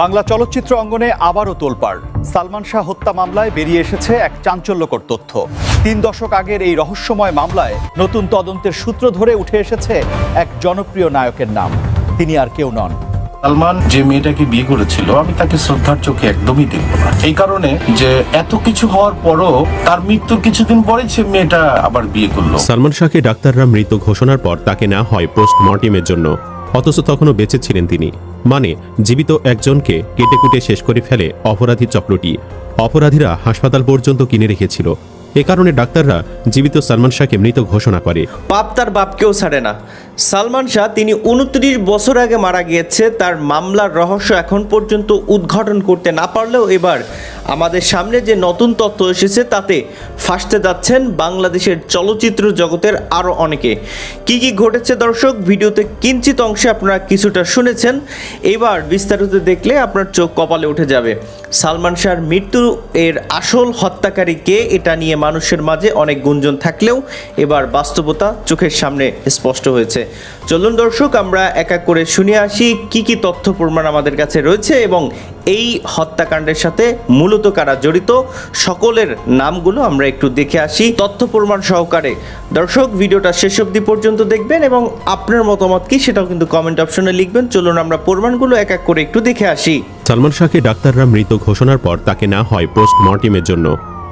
বাংলা চলচ্চিত্র অঙ্গনে আবারও তোলপাড়। সালমান শাহ হত্যা মামলায় বেরিয়ে এসেছে এক চাঞ্চল্যকর তথ্য। তিন দশক আগের এই রহস্যময় মামলায় নতুন তদন্তের সূত্র ধরে উঠে এসেছে এক জনপ্রিয় নায়কের নাম। তিনি আর কেউ নন। সালমান যে মেয়েটাকে বিয়ে করেছিল আমি তাকে শ্রদ্ধার চোখে একদমই দেখব না। এই কারণে যে এত কিছু হওয়ার পরও তার মৃত্যুর কিছুদিন পরে সে মেয়েটা আবার বিয়ে করল। সালমান শাহকে ডাক্তাররা মৃত ঘোষণার পর তাকে নেওয়া হয় পোস্টমর্টেমের জন্য। অথচ তখনও বেঁচে ছিলেন তিনি। মানে জীবিত একজনকে কেটে কুটে শেষ করে ফেলে অপরাধী চক্রটি। অপরাধীরা হাসপাতাল পর্যন্ত কিনে রেখেছিল। এ কারণে ডাক্তাররা জীবিত সালমান শাহকে মৃত ঘোষণা করে। পাপ তার বাপকেও ছাড়ে না। সালমান শাহ, তিনি উনত্রিশ বছর আগে মারা গিয়েছে। তার মামলার রহস্য এখন পর্যন্ত উদ্ঘাটন করতে না পারলেও এবার আমাদের সামনে যে নতুন তথ্য এসেছে, তাতে ফাঁসতে যাচ্ছেন বাংলাদেশের চলচ্চিত্র জগতের আরও অনেকে। কি কি ঘটেছে দর্শক? ভিডিওতে কিঞ্চিত অংশে আপনারা কিছুটা শুনেছেন। এবার বিস্তারিত দেখলে আপনার চোখ কপালে উঠে যাবে। সালমান শাহর মৃত্যু এর আসল হত্যাকারী কে, এটা নিয়ে মানুষের মাঝে অনেক গুঞ্জন থাকলেও এবার বাস্তবতা চোখের সামনে স্পষ্ট হয়েছে। চলুন দর্শক, আমরা এক এক করে শুনে আসি কি কি তথ্য প্রমাণ আমাদের কাছে রয়েছে এবং এই হত্যাকাণ্ডের সাথে মূলত কারা জড়িত, সকলের নামগুলো আমরা একটু দেখে আসি তথ্য প্রমাণ সহকারে। দর্শক, ভিডিওটা শেষ অবধি পর্যন্ত দেখবেন এবং আপনার মতামত কি সেটাও কিন্তু কমেন্ট অপশনে লিখবেন। চলুন আমরা প্রমাণগুলো এক এক করে একটু দেখে আসি। সালমান শাহকে ডাক্তাররা মৃত ঘোষণার পর তাকে না হয় পোস্টমর্টেমের জন্য,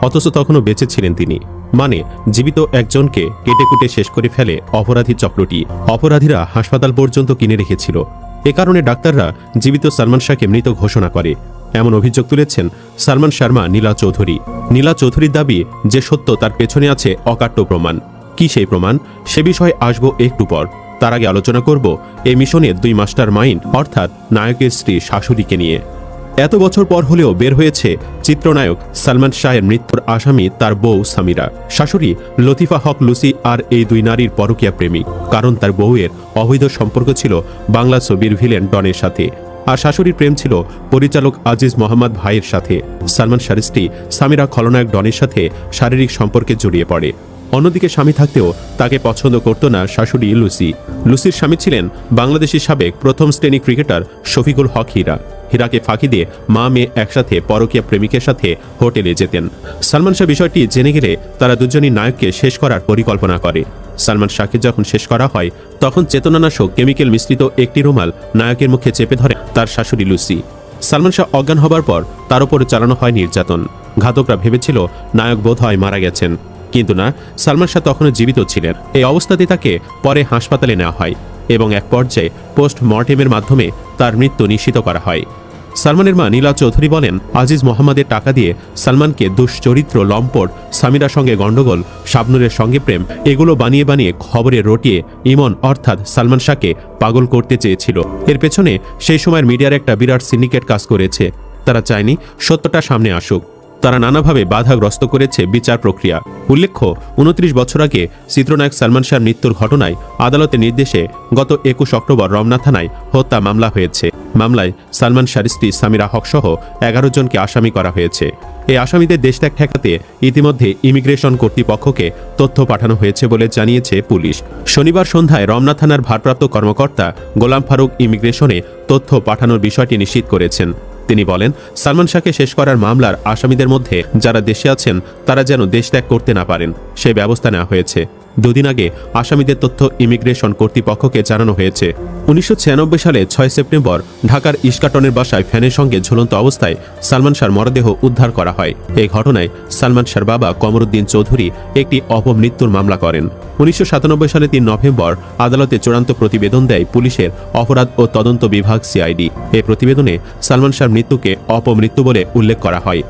অথচ তখনও বেঁচে ছিলেন তিনি। মানে জীবিত একজনকে কেটে কুটে শেষ করে ফেলে অপরাধী চক্রটি। অপরাধীরা হাসপাতাল পর্যন্ত কিনে রেখেছিল। এ কারণে ডাক্তাররা জীবিত সালমান শাহকে মৃত ঘোষণা করে। এমন অভিযোগ তুলেছেন সালমান শর্মা, নীলা চৌধুরী। নীলা চৌধুরীর দাবি যে সত্য তার পেছনে আছে অকাট্য প্রমাণ। কি সেই প্রমাণ? সে বিষয়ে আসব একটু পর। তার আগে আলোচনা করব এই মিশনের দুই মাস্টার মাইন্ড অর্থাৎ নায়কের স্ত্রী শাশুড়িকে নিয়ে। এত বছর পর হলেও বের হয়েছে চিত্রনায়ক সালমান শাহের মৃত্যুর আসামি তার বউ সামিরা। শাশুড়ি লতিফা হক লুসি আর এই দুই নারীর পরকীয়া প্রেমিক। কারণ তার বউয়ের অবৈধ সম্পর্ক ছিল বাংলা ছবির ভিলেন ডনের সাথে। আর শাশুড়ির প্রেম ছিল পরিচালক আজিজ মোহাম্মদ ভাইয়ের সাথে। সালমান শাহর স্ত্রী সামিরা খলনায়ক ডনের সাথে শারীরিক সম্পর্কে জড়িয়ে পড়ে। অন্যদিকে স্বামী থাকতেও তাকে পছন্দ করত না শাশুড়ি লুসি। লুসির স্বামী ছিলেন বাংলাদেশের সাবেক প্রথম শ্রেণি ক্রিকেটার শফিকুল হক হীরা। হীরাকে ফাঁকি দিয়ে মা মেয়ে একসাথে পরকীয়া প্রেমিকের সাথে হোটেলে যেতেন। সালমান শাহ বিষয়টি জেনে গেলে তারা দুজনই নায়ককে শেষ করার পরিকল্পনা করে। সালমান শাহকে যখন শেষ করা হয়, তখন চেতনানাশক কেমিক্যাল মিশ্রিত একটি রুমাল নায়কের মুখে চেপে ধরে তার শাশুড়ি লুসি। সালমান শাহ অজ্ঞান হবার পর তার উপরে চালানো হয় নির্যাতন। ঘাতকরা ভেবেছিল, নায়ক বোধ হয় মারা গেছেন। কিন্তু না, সালমান শাহ তখনও জীবিত ছিলেন। এই অবস্থাতে তাকে পরে হাসপাতালে নেওয়া হয় এবং এক পর্যায়ে পোস্ট মর্টেমের মাধ্যমে তার মৃত্যু নিশ্চিত করা হয়। সালমানের মা নীলা চৌধুরী বলেন, আজিজ মোহাম্মদের টাকা দিয়ে সালমানকে দুশ্চরিত্র, লম্পট, সামিরার সঙ্গে গণ্ডগোল, শাবনুরের সঙ্গে প্রেম, এগুলো বানিয়ে বানিয়ে খবরে রটিয়ে ইমন অর্থাৎ সালমান শাহকে পাগল করতে চেয়েছিল। এর পেছনে সেই সময়ের মিডিয়ার একটা বিরাট সিন্ডিকেট কাজ করেছে। তারা চায়নি সত্যটা সামনে আসুক। তারা নানাভাবে বাধাগ্রস্ত করেছে বিচার প্রক্রিয়া। উল্লেখ্য, উনত্রিশ বছর আগে চিত্রনায়ক সালমান শাহর মৃত্যুর ঘটনায় আদালতের নির্দেশে গত একুশ অক্টোবর রমনা থানায় হত্যা মামলা হয়েছে। মামলায় সালমান শাহর স্ত্রী সামিরা হক সহ এগারো জনকে আসামি করা হয়েছে। এই আসামিদের দেশ ত্যাগ ঠেকাতে ইতিমধ্যে ইমিগ্রেশন কর্তৃপক্ষকে তথ্য পাঠানো হয়েছে বলে জানিয়েছে পুলিশ। শনিবার সন্ধ্যায় রমনা থানার ভারপ্রাপ্ত কর্মকর্তা গোলাম ফারুক ইমিগ্রেশনে তথ্য পাঠানোর বিষয়টি নিশ্চিত করেছেন। তিনি বলেন, সালমান শাহকে শেষ করার মামলার আসামিদের মধ্যে যারা দেশে আছেন, তারা যেন দেশ ত্যাগ করতে না পারেন। সে ব্যবস্থা নেওয়া হয়েছে। দুদিন আগে আসামিদের তথ্য ইমিগ্রেশন কর্তৃপক্ষকে জানানো হয়েছে। উনিশশো ছিয়ানব্বই সালে ছয় সেপ্টেম্বর ঢাকার ইস্কাটনের বাসায় ফ্যানের সঙ্গে ঝুলন্ত অবস্থায় সালমান শাহর মরদেহ উদ্ধার করা হয়। এই ঘটনায় সালমান শাহর বাবা কমরুদ্দিন চৌধুরী একটি অপমৃত্যুর মামলা করেন। উনিশশো সাতানব্বই সালে তিন নভেম্বর আদালতে চূড়ান্ত প্রতিবেদন দেয় পুলিশের অপরাধ ও তদন্ত বিভাগ সিআইডি। এ প্রতিবেদনে সালমান শাহর মৃত্যুকে অপমৃত্যু বলে উল্লেখ করা হয়।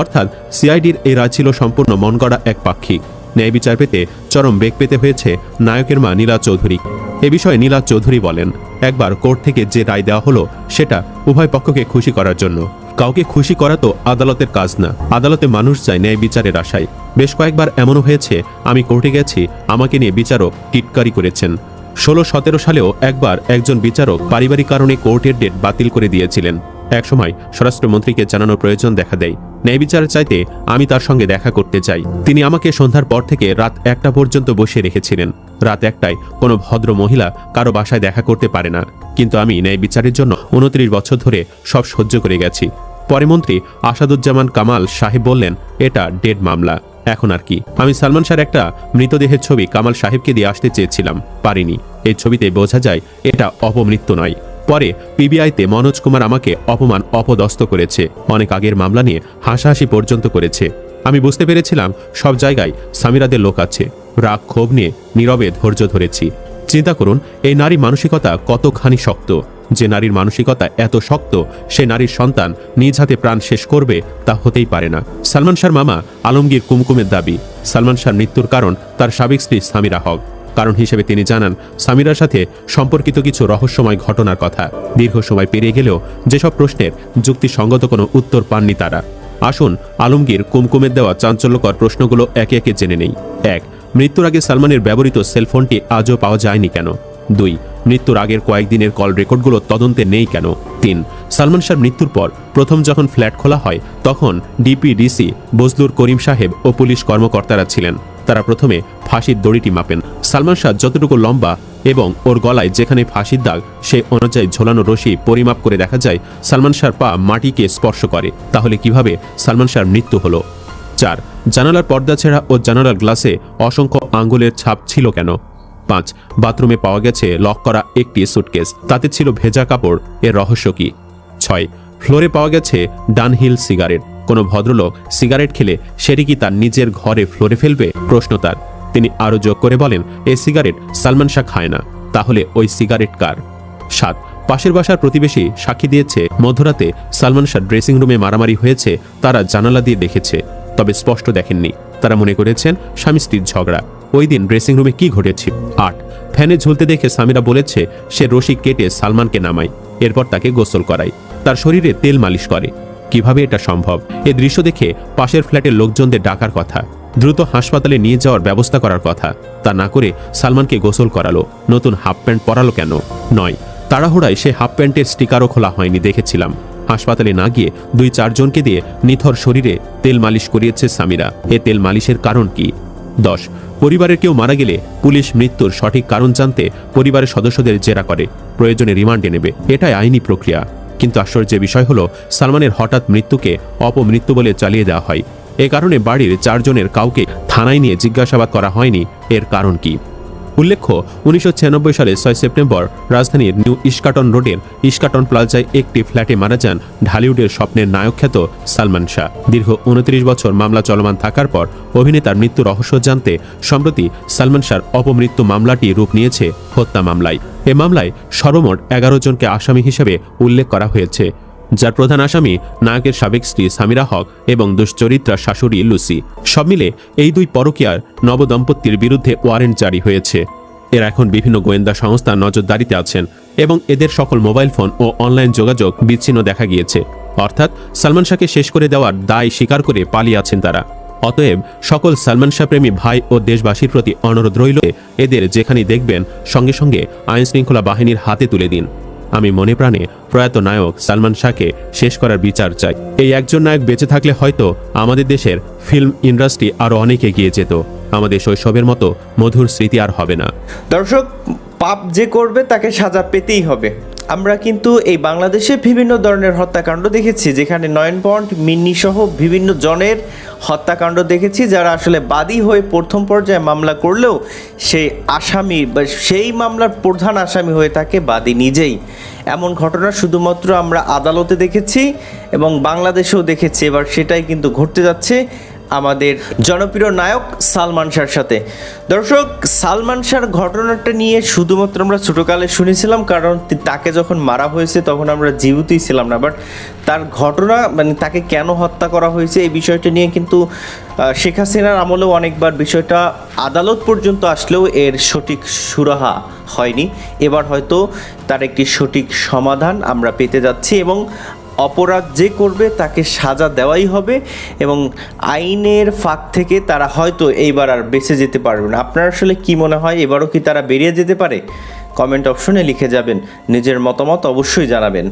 অর্থাৎ সিআইডির এই রায় ছিল সম্পূর্ণ মন গড়া এক পাক্ষিক। ন্যায় বিচার পেতে চরম বেগ পেতে হয়েছে নায়কের মা নীলা চৌধুরী। এ বিষয়ে নীলা চৌধুরী বলেন, একবার কোর্ট থেকে যে রায় দেওয়া হলো, সেটা উভয় পক্ষকে খুশি করার জন্য। কাউকে খুশি করা তো আদালতের কাজ না। আদালতে মানুষ যায় ন্যায় বিচারের আশায়। বেশ কয়েকবার এমনও হয়েছে, আমি কোর্টে গেছি, আমাকে নিয়ে বিচারক টিটকারি করেছেন। ষোলো সতেরো সালেও একবার একজন বিচারক পারিবারিক কারণে কোর্টের ডেট বাতিল করে দিয়েছিলেন। একসময় স্বরাষ্ট্রমন্ত্রীকে জানানোর প্রয়োজন দেখা দেয়। ন্যায় বিচারের চাইতে আমি তার সঙ্গে দেখা করতে চাই। তিনি আমাকে সন্ধ্যার পর থেকে রাত একটা পর্যন্ত বসে রেখেছিলেন। রাত একটায় কোনো ভদ্র মহিলা কারও বাসায় দেখা করতে পারে না। কিন্তু আমি ন্যায় বিচারের জন্য উনত্রিশ বছর ধরে সব সহ্য করে গেছি। পরে মন্ত্রী আসাদুজ্জামান কামাল সাহেব বললেন, এটা ডেড মামলা। এখন আর কি? আমি সালমান শাহর একটা মৃতদেহের ছবি কামাল সাহেবকে দিয়ে আসতে চেয়েছিলাম। পারিনি। এই ছবিতে বোঝা যায়, এটা অপমৃত্যু নয়। পরে পিবিআইতে মনোজ কুমার আমাকে অপমান, অপদস্থ করেছে। অনেক আগের মামলা নিয়ে হাসাহাসি পর্যন্ত করেছে। আমি বুঝতে পেরেছিলাম সব জায়গায় সামিরাদের লোক আছে। রাগ, ক্ষোভ নিয়ে নীরবে ধৈর্য ধরেছি। চিন্তা করুন, এই নারী মানসিকতা কতখানি শক্ত? যে নারীর মানসিকতা এত শক্ত, সে নারীর সন্তান নিজ হাতে প্রাণ শেষ করবে তা হতেই পারে না। সালমান শাহর মামা আলমগীর কুমকুমের দাবি। সালমান শাহর মৃত্যুর কারণ তার সাবেক স্ত্রী সামিরা হক। কারণ হিসেবে তিনি জানান, সামিরার সাথে সম্পর্কিত কিছু রহস্যময় ঘটনার কথা। দীর্ঘ সময় পেরিয়ে গেলেও যেসব প্রশ্নের যুক্তিসঙ্গত কোনো উত্তর পাননি তারা। আসুন, আলমগীর কুমকুমের দেওয়া চাঞ্চল্যকর প্রশ্নগুলো একে একে জেনে নেই। এক, মৃত্যুর আগে সালমানের ব্যবহৃত সেলফোনটি আজও পাওয়া যায়নি কেন? দুই, মৃত্যুর আগের কয়েকদিনের কল রেকর্ডগুলো তদন্তে নেই কেন? তিন, সালমান শাহর মৃত্যুর পর প্রথম যখন ফ্ল্যাট খোলা হয়, তখন ডিপিডিসি, বজলুর করিম সাহেব ও পুলিশ কর্মকর্তারা ছিলেন। তারা প্রথমে ফাঁসির দড়িটি মাপেন। সালমান শাহ যতটুকু লম্বা এবং ওর গলায় যেখানে ফাঁসির দাগ, সেই অনুযায়ী ঝোলানো রশি পরিমাপ করে দেখা যায় সালমান শাহর পা মাটিকে স্পর্শ করে। তাহলে কীভাবে সালমান শাহর মৃত্যু হলো? চার, জানালার পর্দা ছেঁড়া ও জানালার গ্লাসে অসংখ্য আঙ্গুলের ছাপ ছিল কেন? পাঁচ, বাথরুমে পাওয়া গেছে লক করা একটি সুটকেস, তাতে ছিল ভেজা কাপড়, এর রহস্য কি? ছয়, ফ্লোরে পাওয়া গেছে ডানহিল সিগারেট। কোনো ভদ্রলোক সিগারেট খেলে সেটি কি তার নিজের ঘরে ফ্লোরে ফেলবে? প্রশ্ন তার। তিনি আরও যোগ করে বলেন এই সিগারেট সালমান শাহ খায় না। তাহলে ওই সিগারেট কার? সাত, পাশের বাসার প্রতিবেশী সাক্ষী দিয়েছে, মধ্যরাতে সালমান শাহ ড্রেসিং রুমে মারামারি হয়েছে, তারা জানালা দিয়ে দেখেছে, তবে স্পষ্ট দেখেননি। তারা মনে করেছেন স্বামী স্ত্রীর ঝগড়া। ওই দিন ড্রেসিং রুমে কি ঘটেছে? আট, ফ্যানে ঝুলতে দেখে সামিরা বলেছে, সে রশি কেটে সালমানকে নামায়, এরপর তাকে গোসল করায়। তার শরীরে তেল মালিশ করে। কীভাবে এটা সম্ভব? এ দৃশ্য দেখে পাশের ফ্ল্যাটের লোকজনদের ডাকার কথা, দ্রুত হাসপাতালে নিয়ে যাওয়ার ব্যবস্থা করার কথা। তা না করে সালমানকে গোসল করালো, নতুন হাফ প্যান্ট পরালো কেন? নয়, তাড়াহুড়ায় সে হাফ প্যান্টের স্টিকারও খোলা হয়নি দেখেছিলাম। হাসপাতালে না গিয়ে দুই চারজনকে দিয়ে নিথর শরীরে তেল মালিশ করিয়েছে সামিরা। এ তেল মালিশের কারণ কি? দশ, পরিবারের কেউ মারা গেলে পুলিশ মৃত্যুর সঠিক কারণ জানতে পরিবারের সদস্যদের জেরা করে, প্রয়োজনে রিমান্ডে নেবে। এটাই আইনি প্রক্রিয়া। কিন্তু আশ্চর্যের বিষয় হলো, সালমানের হঠাৎ মৃত্যুকে অপমৃত্যু বলে চালিয়ে দেওয়া হয়। এ কারণে বাড়ির চারজনের কাউকে থানায় নিয়ে জিজ্ঞাসাবাদ করা হয়নি। এর কারণ কি? উল্লেখ্য, উনিশশো ছিয়ানব্বই সালে ছয় সেপ্টেম্বর রাজধানীর নিউ ইস্কাটন রোডের ইস্কাটন প্লাজায় একটি ফ্ল্যাটে মারা যান ঢালিউডের স্বপ্নের নায়ক খ্যাত সালমান শাহ। দীর্ঘ উনত্রিশ বছর মামলা চলমান থাকার পর অভিনেতার মৃত্যু রহস্য জানতে সম্প্রতি সালমান শাহর অপমৃত্যু মামলাটি রূপ নিয়েছে হত্যা মামলায়। এ মামলায় সর্বমোট এগারো জনকে আসামি হিসেবে উল্লেখ করা হয়েছে। যার প্রধান আসামি নায়কের সাবেক স্ত্রী সামিরা হক এবং দুশ্চরিত্রা শাশুড়ি লুসি। সব মিলে এই দুই পরকীয়ার নবদম্পতির বিরুদ্ধে ওয়ারেন্ট জারি হয়েছে। এরা এখন বিভিন্ন গোয়েন্দা সংস্থা নজরদারিতে আছেন এবং এদের সকল মোবাইল ফোন ও অনলাইন যোগাযোগ বিচ্ছিন্ন দেখা গিয়েছে। অর্থাৎ সালমান শাহকে শেষ করে দেওয়ার দায় স্বীকার করে পালিয়ে আছেন তারা। অতএব সকল সালমান শাহ প্রেমী ভাই ও দেশবাসীর প্রতি অনুরোধ রইল এদের যেখানে দেখবেন সঙ্গে সঙ্গে আইন শৃঙ্খলা বাহিনীর হাতে তুলে দিন। আমি মনে প্রাণে প্রয়াত নায়ক সালমান শাহকে শেষ করার বিচার চাই। এই একজন নায়ক বেঁচে থাকলে হয়তো আমাদের দেশের ফিল্ম ইন্ডাস্ট্রি আরও অনেক এগিয়ে যেত। আমাদের শৈশবের মতো মধুর স্মৃতি আর হবে না। দর্শক, পাপ যে করবে তাকে সাজা পেতেই হবে। আমরা কিন্তু এই বাংলাদেশে বিভিন্ন ধরনের হত্যাকাণ্ড দেখেছি, যেখানে নয়ন পয়েন্ট মিন্নি সহ বিভিন্ন জনের হত্যাকাণ্ড দেখেছি, যারা আসলে বাদী হয়ে প্রথম পর্যায়ে মামলা করলেও সেই আসামি বা সেই মামলার প্রধান আসামি হয়ে থাকে বাদী নিজেই। এমন ঘটনা শুধুমাত্র আমরা আদালতে দেখেছি এবং বাংলাদেশেও দেখেছি, এবার সেটাই কিন্তু ঘটতে যাচ্ছে। আমাদের জনপ্রিয় নায়ক সালমান শাহর সাথে। দর্শক, সালমান শাহর ঘটনাটা নিয়ে শুধুমাত্র আমরা ছোটোকালে শুনেছিলাম, কারণ তাকে যখন মারা হয়েছে তখন আমরা জীবিতই ছিলাম না। বাট তার ঘটনা মানে তাকে কেন হত্যা করা হয়েছে, এই বিষয়টা নিয়ে কিন্তু শেখ হাসিনার আমলেও অনেকবার বিষয়টা আদালত পর্যন্ত আসলেও এর সঠিক সুরাহা হয়নি। এবার হয়তো তার একটি সঠিক সমাধান আমরা পেতে যাচ্ছি এবং অপরাধ যে করবে তাকে সাজা দেওয়াই হবে এবং আইনের ফাঁক থেকে তারা হয়তো এইবার আর বেঁচে যেতে পারবে না। আপনার আসলে কি মনে হয়? এবারও কি তারা বেরিয়ে যেতে পারে? কমেন্ট অপশনে লিখে যাবেন। নিজের মতামত অবশ্যই জানাবেন।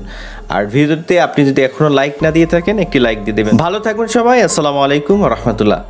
আর ভিডিওতে আপনি যদি এখনও লাইক না দিয়ে থাকেন, একটি লাইক দিয়ে দেবেন। ভালো থাকবেন সবাই। আসসালামু আলাইকুম রহমতুল্লাহ।